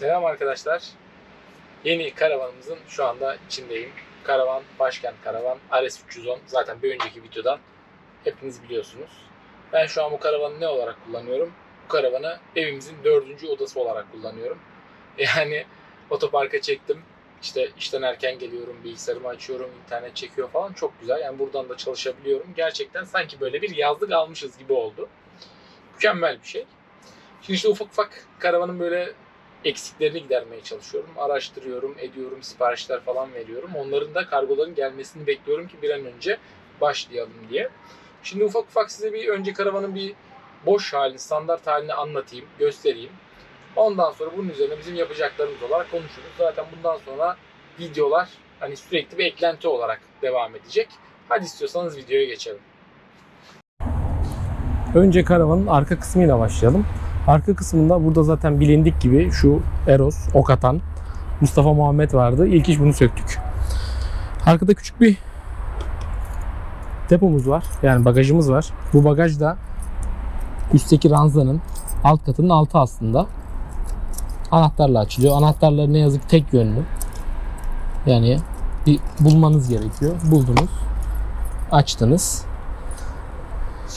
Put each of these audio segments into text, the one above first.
Selam arkadaşlar. Yeni karavanımızın şu anda içindeyim. Karavan, Başkent Karavan, RS310. Zaten bir önceki videodan hepiniz biliyorsunuz. Ben şu an bu karavanı ne olarak kullanıyorum? Bu karavanı evimizin dördüncü odası olarak kullanıyorum. Yani otoparka çektim. İşte işten erken geliyorum, bilgisayarımı açıyorum, internet çekiyor falan. Çok güzel. Yani buradan da çalışabiliyorum. Gerçekten sanki böyle bir yazlık almışız gibi oldu. Mükemmel bir şey. Şimdi işte ufak ufak karavanın böyle eksiklerini gidermeye çalışıyorum. Araştırıyorum, ediyorum, siparişler falan veriyorum. Onların da kargoların gelmesini bekliyorum ki bir an önce başlayalım diye. Şimdi ufak ufak size bir önce karavanın bir boş halini, standart halini anlatayım, göstereyim. Ondan sonra bunun üzerine bizim yapacaklarımız olarak konuşuruz. Zaten bundan sonra videolar hani sürekli bir eklenti olarak devam edecek. Hadi istiyorsanız videoya geçelim. Önce karavanın arka kısmıyla başlayalım. Arka kısmında burada zaten bilindik gibi şu Eros, ok atan Mustafa Muhammed vardı. İlk iş bunu söktük. Arkada küçük bir depomuz var. Yani bagajımız var. Bu bagaj da üstteki ranzanın alt katının altı aslında. Anahtarla açılıyor. Anahtarlar ne yazık tek yönlü. Yani bir bulmanız gerekiyor. Buldunuz. Açtınız.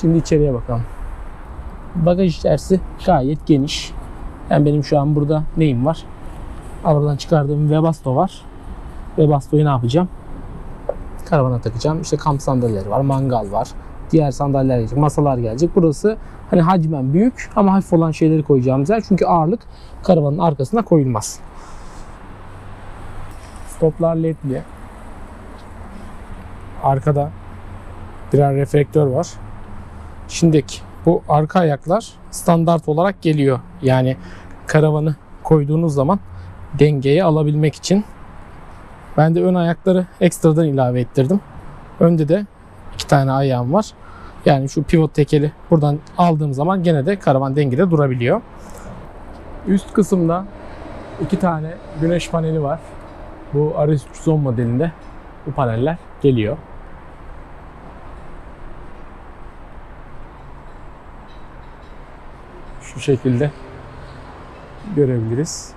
Şimdi içeriye bakalım. Bagaj içerisi gayet geniş. Yani benim şu an burada neyim var? Arabadan çıkardığım Webasto var. Webasto'yu ne yapacağım? Karavana takacağım. İşte kamp sandalyeleri var, mangal var. Diğer sandalyeler gelecek, masalar gelecek. Burası hani hacmen büyük ama hafif olan şeyleri koyacağımız yer. Çünkü ağırlık karavanın arkasına koyulmaz. Stoplar ledli. Arkada birer reflektör var. Şimdiki bu arka ayaklar standart olarak geliyor. Yani karavanı koyduğunuz zaman dengeyi alabilmek için. Ben de ön ayakları ekstradan ilave ettirdim. Önde de iki tane ayağım var. Yani şu pivot tekeli buradan aldığım zaman gene de karavan dengede durabiliyor. Üst kısımda iki tane güneş paneli var. Bu RS310 modelinde bu paneller geliyor. Şu şekilde görebiliriz.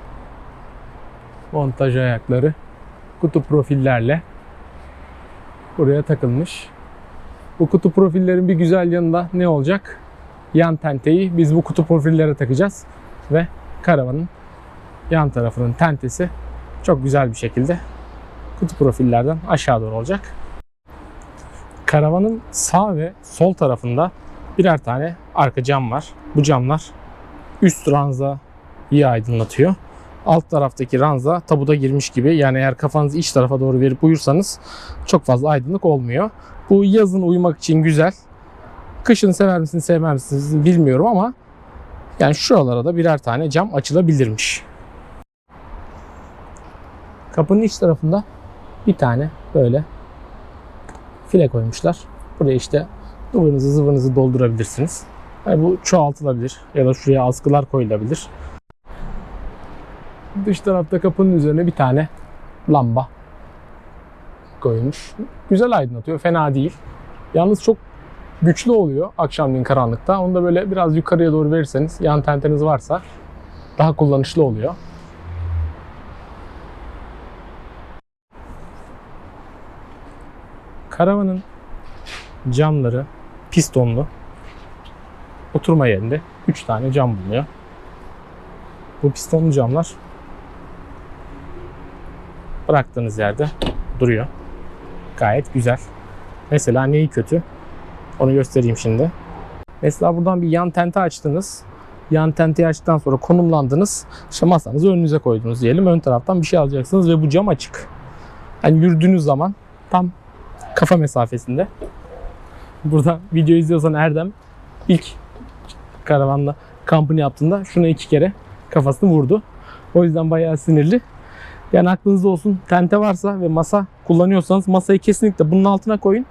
Montaj ayakları kutu profillerle buraya takılmış. Bu kutu profillerin bir güzel yanında ne olacak? Yan tenteyi biz bu kutu profillere takacağız ve karavanın yan tarafının tentesi çok güzel bir şekilde kutu profillerden aşağı doğru olacak. Karavanın sağ ve sol tarafında birer tane arka cam var. Bu camlar üst ranza iyi aydınlatıyor. Alt taraftaki ranza tabuda girmiş gibi. Yani eğer kafanızı iç tarafa doğru verip uyursanız çok fazla aydınlık olmuyor. Bu yazın uyumak için güzel. Kışın sever misiniz sevmez misiniz bilmiyorum ama yani şuralara da birer tane cam açılabilirmiş. Kapının iç tarafında bir tane böyle file koymuşlar. Buraya işte ıvırınızı zıvırınızı doldurabilirsiniz. Yani bu çoğaltılabilir ya da şuraya askılar koyulabilir. Dış tarafta kapının üzerine bir tane lamba koyulmuş. Güzel aydınlatıyor, fena değil. Yalnız çok güçlü oluyor akşamleyin karanlıkta. Onu da böyle biraz yukarıya doğru verirseniz, yan tenteniz varsa daha kullanışlı oluyor. Karavanın camları pistonlu oturma yerinde 3 tane cam bulunuyor. Bu pistonlu camlar bıraktığınız yerde duruyor. Gayet güzel. Mesela neyi kötü? Onu göstereyim şimdi. Mesela buradan bir yan tente açtınız. Yan tenteyi açtıktan sonra konumlandınız. İşte masanızı önünüze koydunuz diyelim. Ön taraftan bir şey alacaksınız ve bu cam açık. Yani yürüdüğünüz zaman tam kafa mesafesinde. Burada video izliyorsan Erdem ilk karavanla kampını yaptığında şuna iki kere kafasını vurdu. O yüzden bayağı sinirli. Yani aklınızda olsun tente varsa ve masa kullanıyorsanız masayı kesinlikle bunun altına koyun.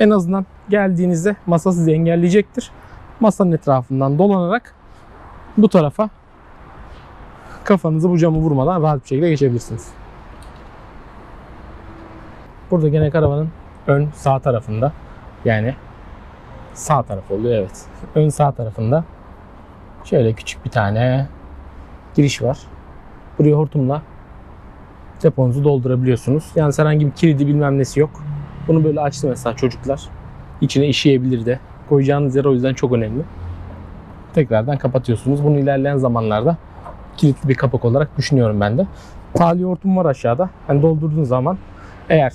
En azından geldiğinizde masa sizi engelleyecektir. Masanın etrafından dolanarak bu tarafa kafanızı bu camı vurmadan rahat bir şekilde geçebilirsiniz. Burada gene karavanın ön sağ tarafında yani sağ taraf oluyor evet. Ön sağ tarafında şöyle küçük bir tane giriş var. Buraya hortumla deponuzu doldurabiliyorsunuz. Yani herhangi bir kilidi bilmem nesi yok. Bunu böyle açtı mesela çocuklar. İçine işeyebilir de. Koyacağınız yer o yüzden çok önemli. Tekrardan kapatıyorsunuz. Bunu ilerleyen zamanlarda kilitli bir kapak olarak düşünüyorum ben de. Tali hortum var aşağıda. Hani doldurduğunuz zaman eğer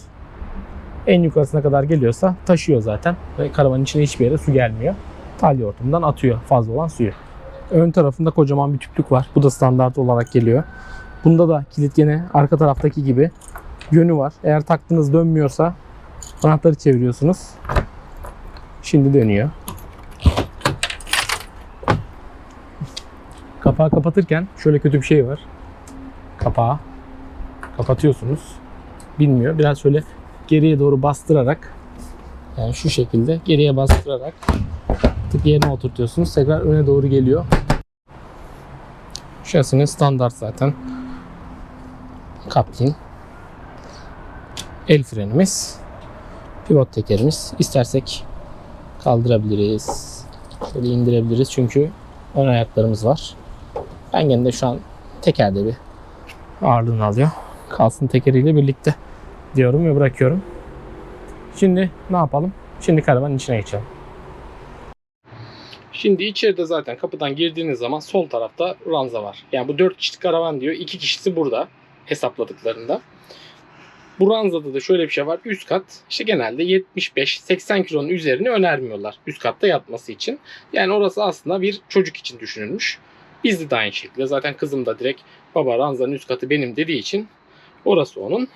en yukarısına kadar geliyorsa taşıyor zaten. Ve karavanın içine hiçbir yere su gelmiyor. Tali hortumdan atıyor fazla olan suyu. Ön tarafında kocaman bir tüplük var. Bu da standart olarak geliyor. Bunda da kilit gene arka taraftaki gibi yönü var. Eğer taktığınız dönmüyorsa anahtarı çeviriyorsunuz. Şimdi dönüyor. Kapağı kapatırken şöyle kötü bir şey var. Kapağı kapatıyorsunuz. Bilmiyor. Biraz şöyle geriye doğru bastırarak yani şu şekilde geriye bastırarak tık yerine oturtuyorsunuz. Tekrar öne doğru geliyor. Şasinin standart zaten. Kapkin. El frenimiz. Pivot tekerimiz. İstersek kaldırabiliriz. Şöyle indirebiliriz çünkü ön ayaklarımız var. Ben gene de şu an tekerde bir ağırlığını alıyor. Kalsın tekeriyle birlikte diyorum ve bırakıyorum. Şimdi ne yapalım? Şimdi karavanın içine geçelim. Şimdi içeride zaten kapıdan girdiğiniz zaman sol tarafta ranza var. Yani bu 4 kişilik karavan diyor. 2 kişisi burada hesapladıklarında. Bu ranzada da şöyle bir şey var. Üst kat işte genelde 75-80 kilonun üzerini önermiyorlar. Üst katta yatması için. Yani orası aslında bir çocuk için düşünülmüş. Bizde de aynı şekilde. Zaten kızım da direkt baba ranzanın üst katı benim dediği için orası onun.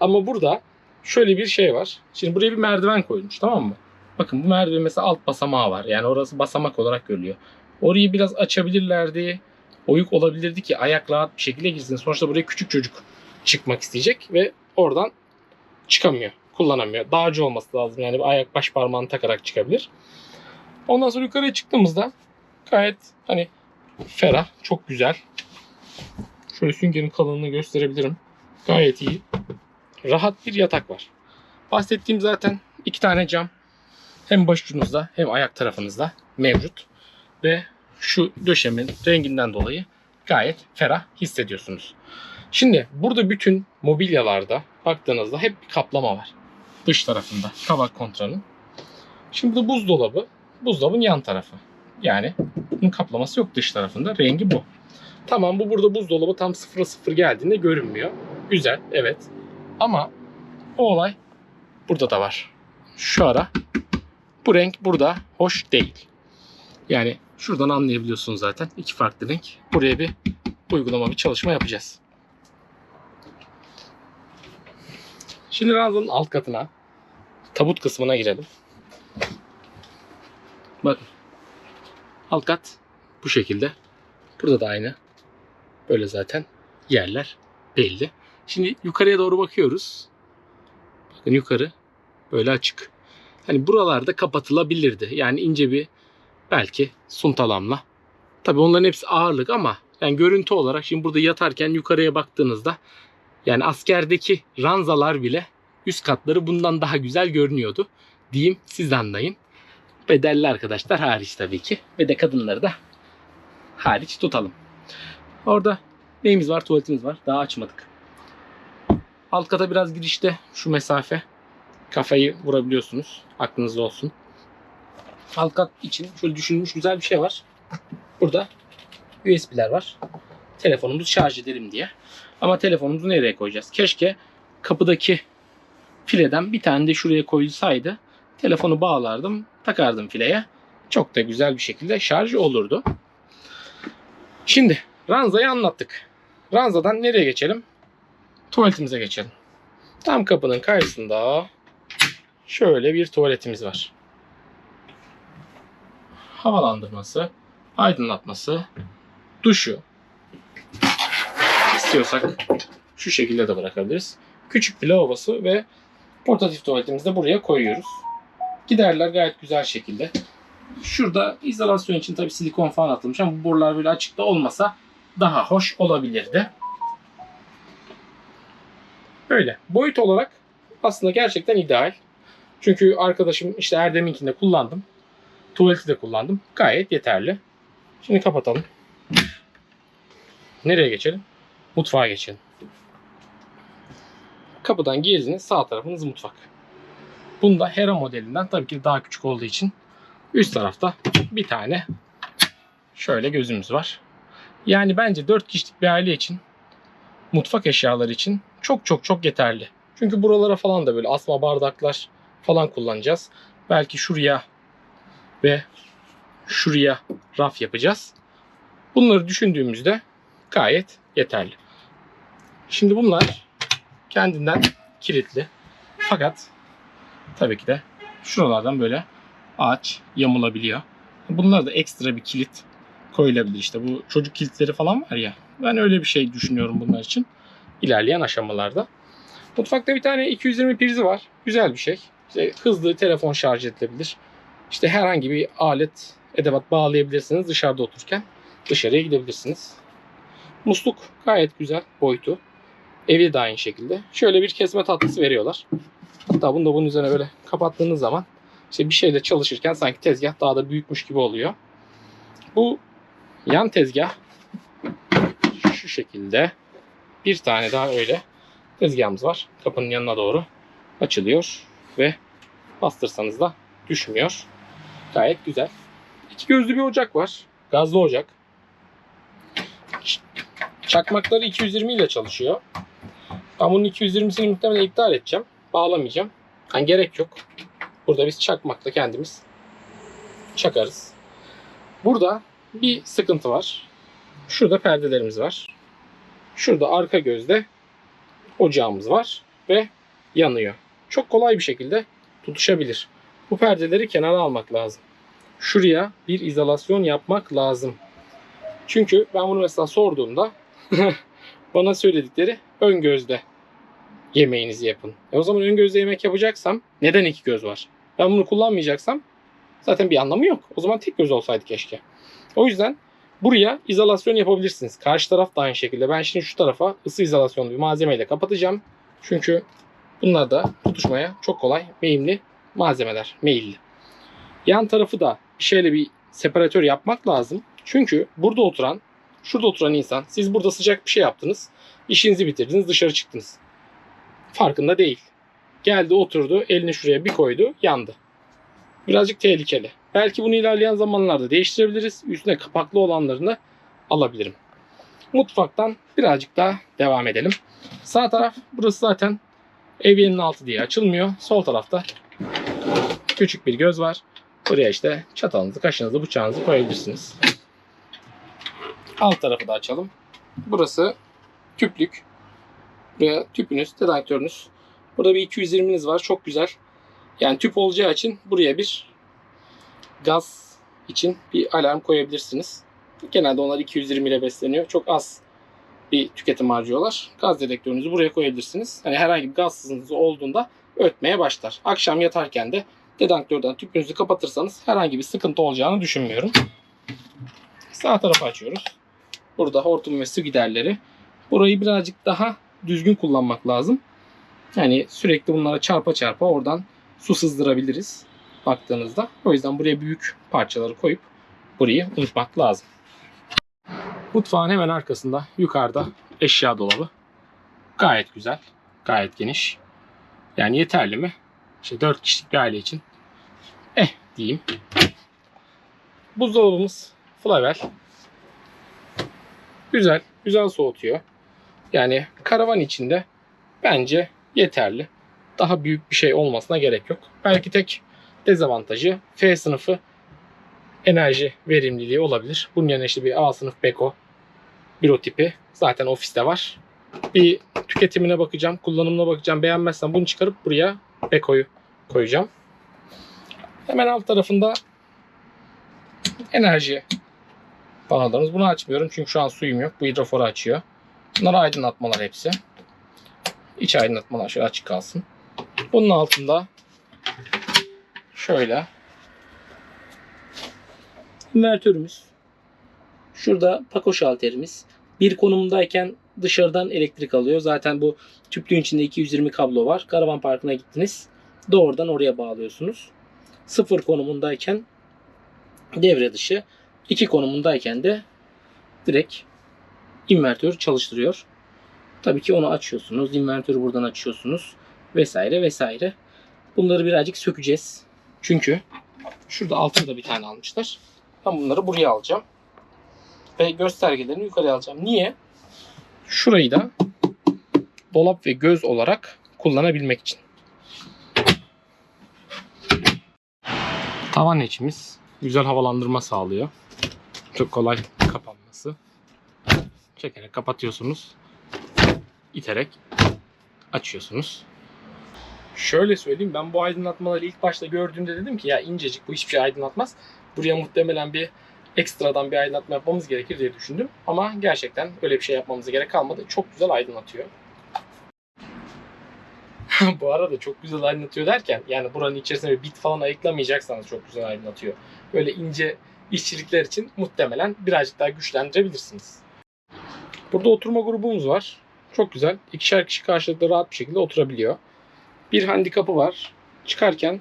Ama burada şöyle bir şey var. Şimdi buraya bir merdiven koyulmuş tamam mı? Bakın bu merdiven mesela alt basamağı var. Yani orası basamak olarak görülüyor. Orayı biraz açabilirlerdi. Oyuk olabilirdi ki ayak rahat bir şekilde girsin. Sonuçta buraya küçük çocuk çıkmak isteyecek ve oradan çıkamıyor. Kullanamıyor. Dağcı olması lazım. Yani bir ayak baş parmağını takarak çıkabilir. Ondan sonra yukarıya çıktığımızda gayet hani ferah, çok güzel. Şöyle süngerin kalınlığını gösterebilirim. Gayet iyi. Rahat bir yatak var. Bahsettiğim zaten iki tane cam. Hem başucunuzda hem ayak tarafınızda mevcut. Ve şu döşemin renginden dolayı gayet ferah hissediyorsunuz. Şimdi burada bütün mobilyalarda baktığınızda hep bir kaplama var. Dış tarafında kavak kontranın. Şimdi bu buzdolabı. Buzdolabın yan tarafı. Yani bunun kaplaması yok dış tarafında. Rengi bu. Tamam bu burada buzdolabı tam 0'a 0 geldiğinde görünmüyor. Güzel evet. Ama o olay burada da var. Şu ara bu renk burada hoş değil. Yani şuradan anlayabiliyorsunuz zaten. iki farklı renk. Buraya bir uygulama bir çalışma yapacağız. Şimdi ranzanın alt katına tabut kısmına girelim. Bakın. Alt kat bu şekilde. Burada da aynı. Böyle zaten yerler belli. Şimdi yukarıya doğru bakıyoruz. Bakın yukarı böyle açık. Hani buralarda kapatılabilirdi. Yani ince bir belki suntalamla. Tabii onların hepsi ağırlık ama yani görüntü olarak şimdi burada yatarken yukarıya baktığınızda yani askerdeki ranzalar bile üst katları bundan daha güzel görünüyordu. Diyeyim siz anlayın. Bedelli arkadaşlar hariç tabii ki. Ve de kadınları da hariç tutalım. Orada neyimiz var? Tuvaletimiz var. Daha açmadık. Alt kata biraz girişte şu mesafe kafayı vurabiliyorsunuz. Aklınızda olsun. Alt için şöyle düşünülmüş güzel bir şey var. Burada USB'ler var. Telefonumuzu şarj edelim diye. Ama telefonumuzu nereye koyacağız? Keşke kapıdaki fileden bir tane de şuraya koyulsaydı. Telefonu bağlardım, takardım fileye. Çok da güzel bir şekilde şarj olurdu. Şimdi ranzayı anlattık. Ranzadan nereye geçelim? Tuvaletimize geçelim. Tam kapının karşısında şöyle bir tuvaletimiz var. Havalandırması, aydınlatması, duşu. İstiyorsak şu şekilde de bırakabiliriz. Küçük bir lavabosu ve portatif tuvaletimizi de buraya koyuyoruz. Giderler gayet güzel şekilde. Şurada izolasyon için tabii silikon falan atılmış ama bu borular böyle açıkta olmasa daha hoş olabilirdi. Böyle. Boyut olarak aslında gerçekten ideal. Çünkü arkadaşım işte Erdem'inkinde kullandım. Tuvaleti de kullandım. Gayet yeterli. Şimdi kapatalım. Nereye geçelim? mutfağa geçelim. Kapıdan girdiniz sağ tarafınız mutfak. Bunda Hera modelinden tabii ki daha küçük olduğu için üst tarafta bir tane şöyle gözümüz var. Yani bence 4 kişilik bir aile için mutfak eşyaları için çok çok çok yeterli. Çünkü buralara falan da böyle asma bardaklar falan kullanacağız. Belki şuraya ve şuraya raf yapacağız. Bunları düşündüğümüzde gayet yeterli. Şimdi bunlar kendinden kilitli. Fakat tabii ki de şuralardan böyle ağaç yamulabiliyor. Bunlar da ekstra bir kilit koyulabilir. İşte bu çocuk kilitleri falan var ya. Ben öyle bir şey düşünüyorum bunlar için. ilerleyen aşamalarda. Mutfakta bir tane 220 prizi var. Güzel bir şey. İşte hızlı telefon şarj edilebilir. İşte herhangi bir alet, edevat bağlayabilirsiniz dışarıda otururken. Dışarıya gidebilirsiniz. Musluk gayet güzel boyutu. Evi de aynı şekilde. Şöyle bir kesme tatlısı veriyorlar. Hatta bunu da bunun üzerine böyle kapattığınız zaman işte bir şeyle çalışırken sanki tezgah daha da büyükmüş gibi oluyor. Bu yan tezgah şu şekilde bir tane daha öyle tezgahımız var. Kapının yanına doğru açılıyor ve bastırsanız da düşmüyor. Gayet güzel. İki gözlü bir ocak var. Gazlı ocak. Çakmakları 220 ile çalışıyor. Ben bunun 220'sini muhtemelen iptal edeceğim. Bağlamayacağım. Yani gerek yok. Burada biz çakmakla kendimiz çakarız. Burada bir sıkıntı var. Şurada perdelerimiz var. Şurada arka gözde ocağımız var ve yanıyor. Çok kolay bir şekilde tutuşabilir. Bu perdeleri kenara almak lazım. Şuraya bir izolasyon yapmak lazım. Çünkü ben bunu mesela sorduğumda bana söyledikleri ön gözde yemeğinizi yapın. E o zaman ön gözde yemek yapacaksam neden iki göz var? Ben bunu kullanmayacaksam zaten bir anlamı yok. O zaman tek göz olsaydı keşke. O yüzden buraya izolasyon yapabilirsiniz. Karşı taraf da aynı şekilde. Ben şimdi şu tarafa ısı izolasyonlu bir malzemeyle kapatacağım. Çünkü bunlar da tutuşmaya çok kolay, meyimli malzemeler. Meyilli. Yan tarafı da bir bir separatör yapmak lazım. Çünkü burada oturan, şurada oturan insan, siz burada sıcak bir şey yaptınız, işinizi bitirdiniz, dışarı çıktınız. Farkında değil. Geldi oturdu, elini şuraya bir koydu, yandı. Birazcık tehlikeli. Belki bunu ilerleyen zamanlarda değiştirebiliriz. Üstüne kapaklı olanlarını alabilirim. Mutfaktan birazcık daha devam edelim. Sağ taraf burası zaten evyenin altı diye açılmıyor. Sol tarafta küçük bir göz var. Buraya işte çatalınızı, kaşınızı, bıçağınızı koyabilirsiniz. Alt tarafı da açalım. Burası tüplük. Buraya tüpünüz, dedaktörünüz. Burada bir 220'niz var. Çok güzel. Yani tüp olacağı için buraya bir gaz için bir alarm koyabilirsiniz. Genelde onlar 220 ile besleniyor. Çok az bir tüketim harcıyorlar. Gaz dedektörünüzü buraya koyabilirsiniz. Yani herhangi bir gaz sızıntısı olduğunda ötmeye başlar. Akşam yatarken de dedektörden tüpünüzü kapatırsanız herhangi bir sıkıntı olacağını düşünmüyorum. Sağ tarafı açıyoruz. Burada hortum ve su giderleri. Burayı birazcık daha düzgün kullanmak lazım. Yani sürekli bunlara çarpa çarpa oradan su sızdırabiliriz baktığınızda. O yüzden buraya büyük parçaları koyup burayı unutmak lazım. Mutfağın hemen arkasında yukarıda eşya dolabı. Gayet güzel. Gayet geniş. Yani yeterli mi? İşte 4 kişilik bir aile için. Eh diyeyim. Buzdolabımız Flavel. Güzel. Güzel soğutuyor. Yani karavan içinde bence yeterli. Daha büyük bir şey olmasına gerek yok. Belki tek dezavantajı F sınıfı enerji verimliliği olabilir. Bunun yerine işte bir A sınıf Beko büro tipi zaten ofiste var. Bir tüketimine bakacağım, kullanımına bakacağım. Beğenmezsem bunu çıkarıp buraya Beko'yu koyacağım. Hemen alt tarafında enerji panolarımız. Bunu açmıyorum çünkü şu an suyum yok. Bu hidroforu açıyor. Bunlar aydınlatmalar hepsi. İç aydınlatmalar şöyle açık kalsın. Bunun altında şöyle invertörümüz. Şurada Paco şalterimiz. Bir konumdayken dışarıdan elektrik alıyor. Zaten bu tüplüğün içinde 220 kablo var. Karavan parkına gittiniz. Doğrudan oraya bağlıyorsunuz. Sıfır konumundayken devre dışı. 2 konumundayken de direkt invertör çalıştırıyor. Tabii ki onu açıyorsunuz. Inventörü buradan açıyorsunuz. Vesaire vesaire. Bunları birazcık sökeceğiz. Çünkü şurada altına da bir tane almışlar. Ben bunları buraya alacağım. Ve göstergelerini yukarıya alacağım. Niye? Şurayı da dolap ve göz olarak kullanabilmek için. Tavan içimiz güzel havalandırma sağlıyor. Çok kolay kapanması. Çekerek kapatıyorsunuz. İterek açıyorsunuz. Şöyle söyleyeyim ben bu aydınlatmaları ilk başta gördüğümde dedim ki ya incecik bu hiçbir şey aydınlatmaz. Buraya muhtemelen bir ekstradan bir aydınlatma yapmamız gerekir diye düşündüm. Ama gerçekten öyle bir şey yapmamıza gerek kalmadı. Çok güzel aydınlatıyor. bu arada çok güzel aydınlatıyor derken yani buranın içerisine bir bit falan ayıklamayacaksanız çok güzel aydınlatıyor. Böyle ince işçilikler için muhtemelen birazcık daha güçlendirebilirsiniz. Burada oturma grubumuz var. Çok güzel. İkişer kişi karşılıklı rahat bir şekilde oturabiliyor. Bir handikapı var. Çıkarken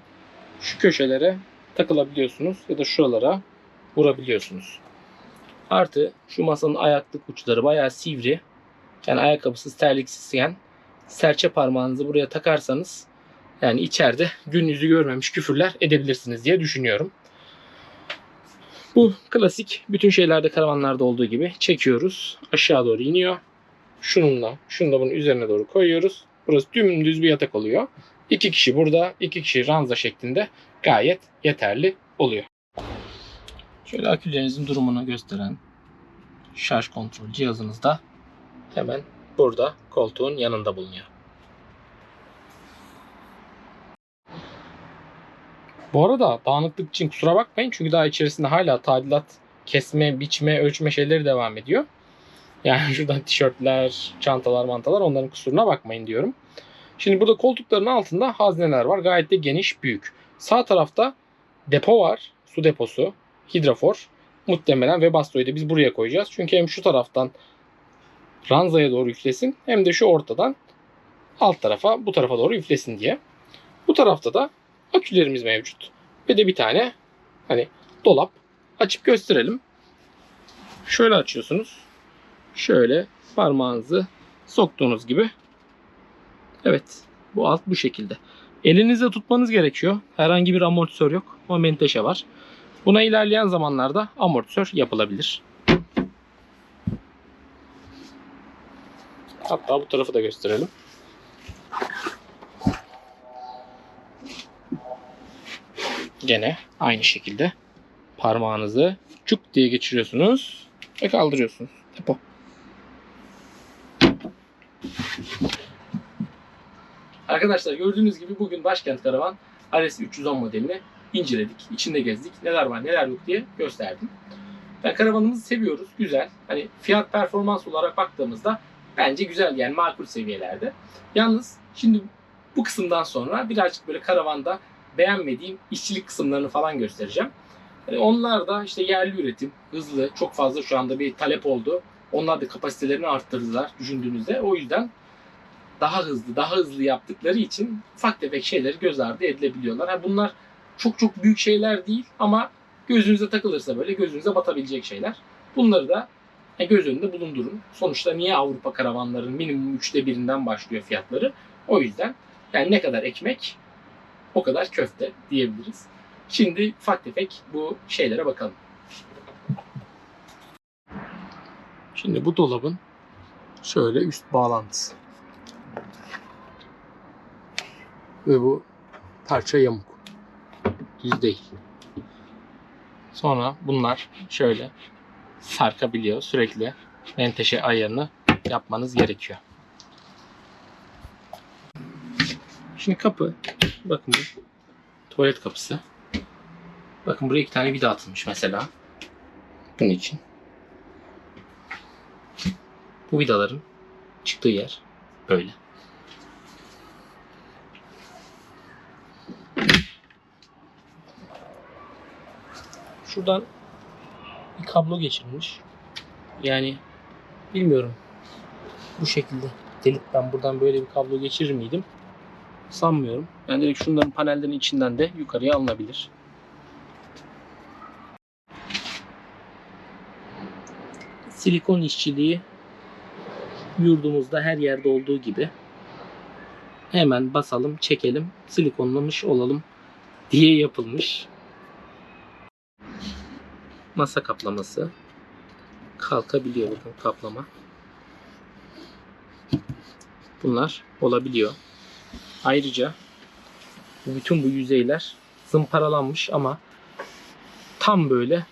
şu köşelere takılabiliyorsunuz ya da şuralara vurabiliyorsunuz. Artı şu masanın ayaklık uçları bayağı sivri. Yani ayakkabısız terliksizken serçe parmağınızı buraya takarsanız yani içeride gün yüzü görmemiş küfürler edebilirsiniz diye düşünüyorum. Bu klasik bütün şeylerde karavanlarda olduğu gibi çekiyoruz. Aşağı doğru iniyor. Şununla, şunu da bunun üzerine doğru koyuyoruz. Burası dümdüz bir yatak oluyor. İki kişi burada, iki kişi ranza şeklinde gayet yeterli oluyor. Şöyle akülerinizin durumunu gösteren şarj kontrol cihazınız da hemen burada koltuğun yanında bulunuyor. Bu arada dağınıklık için kusura bakmayın çünkü daha içerisinde hala tadilat, kesme, biçme, ölçme şeyleri devam ediyor. Yani şuradan tişörtler, çantalar, mantalar onların kusuruna bakmayın diyorum. Şimdi burada koltukların altında hazneler var. Gayet de geniş, büyük. Sağ tarafta depo var. Su deposu, hidrofor. Muhtemelen ve bastoyu da biz buraya koyacağız. Çünkü hem şu taraftan ranzaya doğru üflesin hem de şu ortadan alt tarafa bu tarafa doğru üflesin diye. Bu tarafta da akülerimiz mevcut. Ve de bir tane hani dolap açıp gösterelim. Şöyle açıyorsunuz. Şöyle parmağınızı soktuğunuz gibi. Evet. Bu alt bu şekilde. Elinizde tutmanız gerekiyor. Herhangi bir amortisör yok. Ama menteşe var. Buna ilerleyen zamanlarda amortisör yapılabilir. Hatta bu tarafı da gösterelim. Gene aynı şekilde parmağınızı çuk diye geçiriyorsunuz ve kaldırıyorsunuz. Depo. Arkadaşlar gördüğünüz gibi bugün Başkent Karavan RS 310 modelini inceledik. içinde gezdik. Neler var neler yok diye gösterdim. Ben karavanımızı seviyoruz. Güzel. Hani fiyat performans olarak baktığımızda bence güzel yani makul seviyelerde. Yalnız şimdi bu kısımdan sonra birazcık böyle karavanda beğenmediğim işçilik kısımlarını falan göstereceğim. Yani onlar da işte yerli üretim, hızlı, çok fazla şu anda bir talep oldu. Onlar da kapasitelerini arttırdılar düşündüğünüzde. O yüzden daha hızlı, daha hızlı yaptıkları için ufak tefek şeyleri göz ardı edilebiliyorlar. Ha bunlar çok çok büyük şeyler değil ama gözünüze takılırsa böyle gözünüze batabilecek şeyler. Bunları da e, göz önünde bulundurun. Sonuçta niye Avrupa karavanların minimum üçte birinden başlıyor fiyatları? O yüzden yani ne kadar ekmek o kadar köfte diyebiliriz. Şimdi ufak tefek bu şeylere bakalım. Şimdi bu dolabın şöyle üst bağlantısı. Ve bu parça yamuk. Düz değil. Sonra bunlar şöyle sarkabiliyor. Sürekli menteşe ayarını yapmanız gerekiyor. Şimdi kapı. Bakın bu. Tuvalet kapısı. Bakın buraya iki tane vida atılmış mesela. Bunun için. Bu vidaların çıktığı yer böyle. Şuradan bir kablo geçirilmiş. Yani bilmiyorum. Bu şekilde delip ben buradan böyle bir kablo geçirir miydim? Sanmıyorum. Yani direkt şunların panellerin içinden de yukarıya alınabilir. Silikon işçiliği yurdumuzda her yerde olduğu gibi hemen basalım, çekelim, silikonlamış olalım diye yapılmış. Masa kaplaması. Kalkabiliyor bakın kaplama. Bunlar olabiliyor. Ayrıca bütün bu yüzeyler zımparalanmış ama tam böyle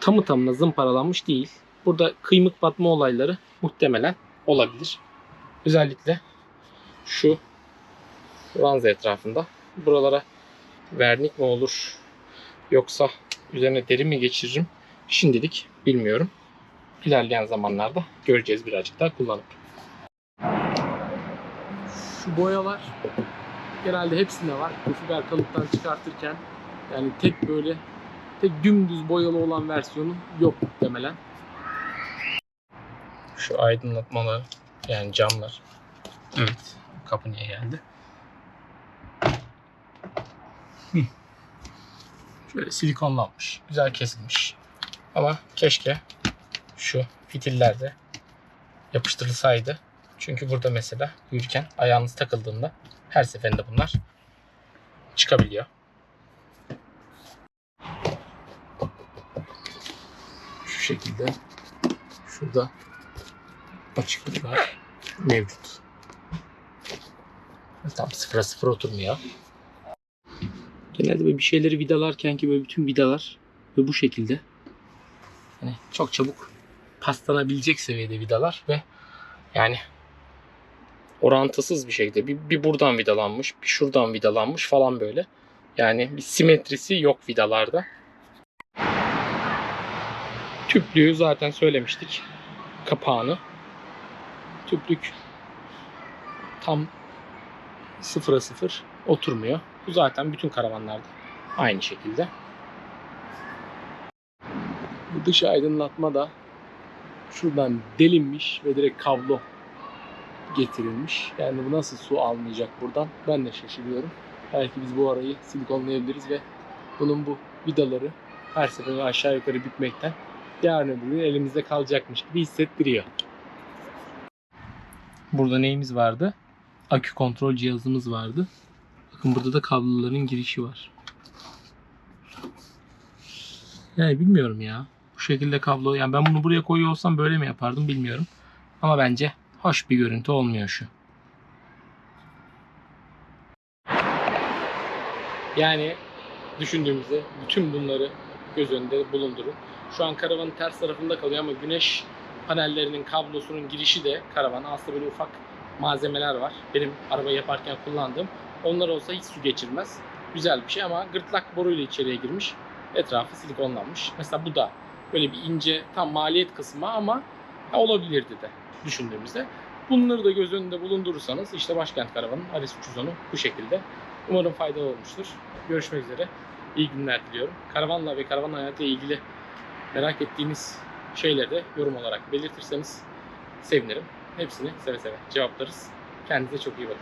tamı tamına zımparalanmış değil. Burada kıymık batma olayları muhtemelen olabilir. Özellikle şu ranza etrafında. Buralara vernik mi olur yoksa üzerine deri mi geçiririm şimdilik bilmiyorum. İlerleyen zamanlarda göreceğiz birazcık daha kullanıp. Şu boyalar genelde hepsinde var. Bu fiber kalıptan çıkartırken yani tek böyle tek dümdüz boyalı olan versiyonu yok muhtemelen. Şu aydınlatmalar yani camlar. Evet. Kapı niye geldi? Hı. Şöyle silikonlanmış. Güzel kesilmiş. Ama keşke şu fitiller de yapıştırılsaydı. Çünkü burada mesela yürürken ayağınız takıldığında her seferinde bunlar çıkabiliyor. Şu şekilde şurada açıklıklar mevcut. Tam sıfıra sıfır oturmuyor. Genelde böyle bir şeyleri vidalarken ki böyle bütün vidalar ve bu şekilde yani çok çabuk paslanabilecek seviyede vidalar ve yani orantısız bir şekilde bir, bir buradan vidalanmış, bir şuradan vidalanmış falan böyle. Yani bir simetrisi yok vidalarda. Tüplüğü zaten söylemiştik. Kapağını. Tüplük tam sıfıra sıfır oturmuyor. Bu zaten bütün karavanlarda aynı şekilde. Bu dış aydınlatma da şuradan delinmiş ve direkt kablo getirilmiş. Yani bu nasıl su almayacak buradan ben de şaşırıyorum. Belki biz bu arayı silikonlayabiliriz ve bunun bu vidaları her seferinde aşağı yukarı bükmekten yarın öbür gün elimizde kalacakmış gibi hissettiriyor. Burada neyimiz vardı? Akü kontrol cihazımız vardı. Bakın burada da kabloların girişi var. Yani bilmiyorum ya. Bu şekilde kablo yani ben bunu buraya koyuyor olsam böyle mi yapardım bilmiyorum. Ama bence hoş bir görüntü olmuyor şu. Yani düşündüğümüzde bütün bunları göz önünde bulundurun. Şu an karavanın ters tarafında kalıyor ama güneş panellerinin kablosunun girişi de karavana aslında böyle ufak malzemeler var. Benim arabayı yaparken kullandığım. Onlar olsa hiç su geçirmez. Güzel bir şey ama gırtlak boruyla içeriye girmiş. Etrafı silikonlanmış. Mesela bu da böyle bir ince tam maliyet kısmı ama olabilirdi de düşündüğümüzde. Bunları da göz önünde bulundurursanız işte Başkent Karavan'ın Ares 310'u bu şekilde. Umarım faydalı olmuştur. Görüşmek üzere. İyi günler diliyorum. Karavanla ve karavan hayatıyla ilgili merak ettiğiniz şeyleri de yorum olarak belirtirseniz sevinirim. Hepsini seve seve cevaplarız. Kendinize çok iyi bakın.